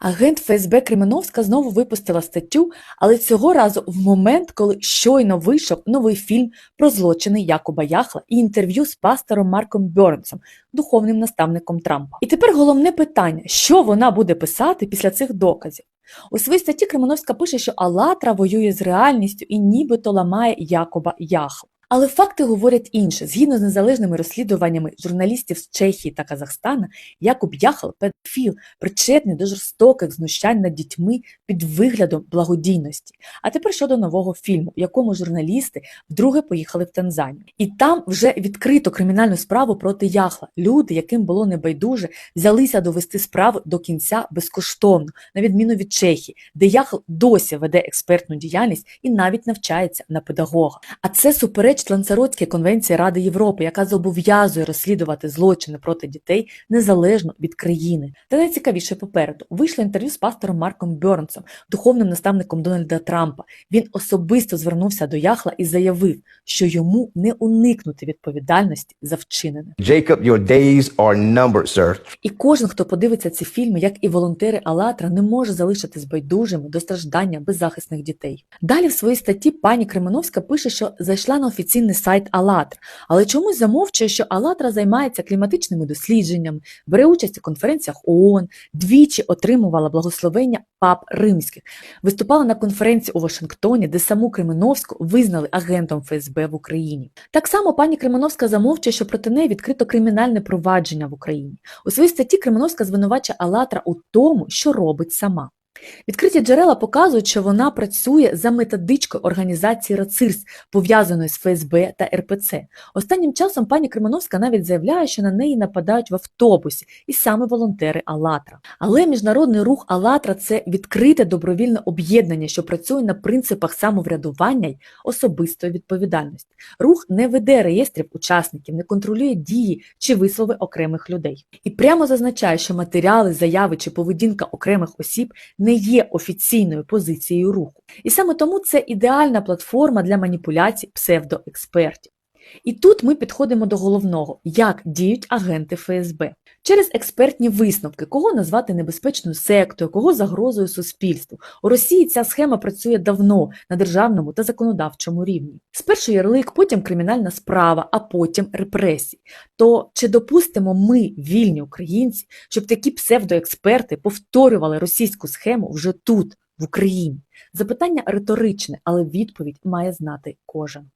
Агент ФСБ Кременовська знову випустила статтю, але цього разу в момент, коли щойно вийшов новий фільм про злочини Якуба Яхла і інтерв'ю з пастором Марком Бьорнсом, духовним наставником Трампа. І тепер головне питання: що вона буде писати після цих доказів? У своїй статті Кременовська пише, що Алатра воює з реальністю і нібито ламає Якуба Яхла. Але факти говорять інше. Згідно з незалежними розслідуваннями журналістів з Чехії та Казахстана, Якуб Яхал педофіл, причетний до жорстоких знущань над дітьми під виглядом благодійності. А тепер щодо нового фільму, в якому журналісти вдруге поїхали в Танзанію. І там вже відкрито кримінальну справу проти Яхла. Люди, яким було небайдуже, взялися довести справу до кінця безкоштовно, на відміну від Чехії, де Яхл досі веде експертну діяльність і навіть навчається на педагога. А це суперечить Ланцаротській конвенції Ради Європи, яка зобов'язує розслідувати злочини проти дітей незалежно від країни. Та найцікавіше попереду вийшло інтерв'ю з пастором Марком Бьорнсом, духовним наставником Дональда Трампа. Він особисто звернувся до Яхла і заявив, що йому не уникнути відповідальності за вчинене. Jacob, your days are numbered, sir. І кожен, хто подивиться ці фільми, як і волонтери Алатра, не може залишитись байдужими до страждання беззахисних дітей. Далі в своїй статті пані Кременовська пише, що зайшла на офіційний сайт Алатра, але чомусь замовчує, що Алатра займається кліматичними дослідженнями, бере участь у конференціях ООН, двічі отримувала благословення пап римських, виступала на конференції у Вашингтоні, де саму Кременовську визнали агентом ФСБ в Україні. Так само пані Кременовська замовчує, що проти неї відкрито кримінальне провадження в Україні. У своїй статті Кременовська звинувачує Алатра у тому, що робить сама. Відкриті джерела показують, що вона працює за методичкою організації РАЦИРС, пов'язаної з ФСБ та РПЦ. Останнім часом пані Кременовська навіть заявляє, що на неї нападають в автобусі, і саме волонтери Алатра. Але міжнародний рух Алатра це відкрите добровільне об'єднання, що працює на принципах самоврядування й особистої відповідальності. Рух не веде реєстрів учасників, не контролює дії чи вислови окремих людей. І прямо зазначає, що матеріали, заяви чи поведінка окремих осіб не є офіційною позицією руху. І саме тому це ідеальна платформа для маніпуляцій псевдоекспертів. І тут ми підходимо до головного, як діють агенти ФСБ. Через експертні висновки, кого назвати небезпечною сектою, кого загрозою суспільству. У Росії ця схема працює давно на державному та законодавчому рівні. Спершу ярлик, потім кримінальна справа, а потім репресії. То чи допустимо ми, вільні українці, щоб такі псевдоексперти повторювали російську схему вже тут, в Україні? Запитання риторичне, але відповідь має знати кожен.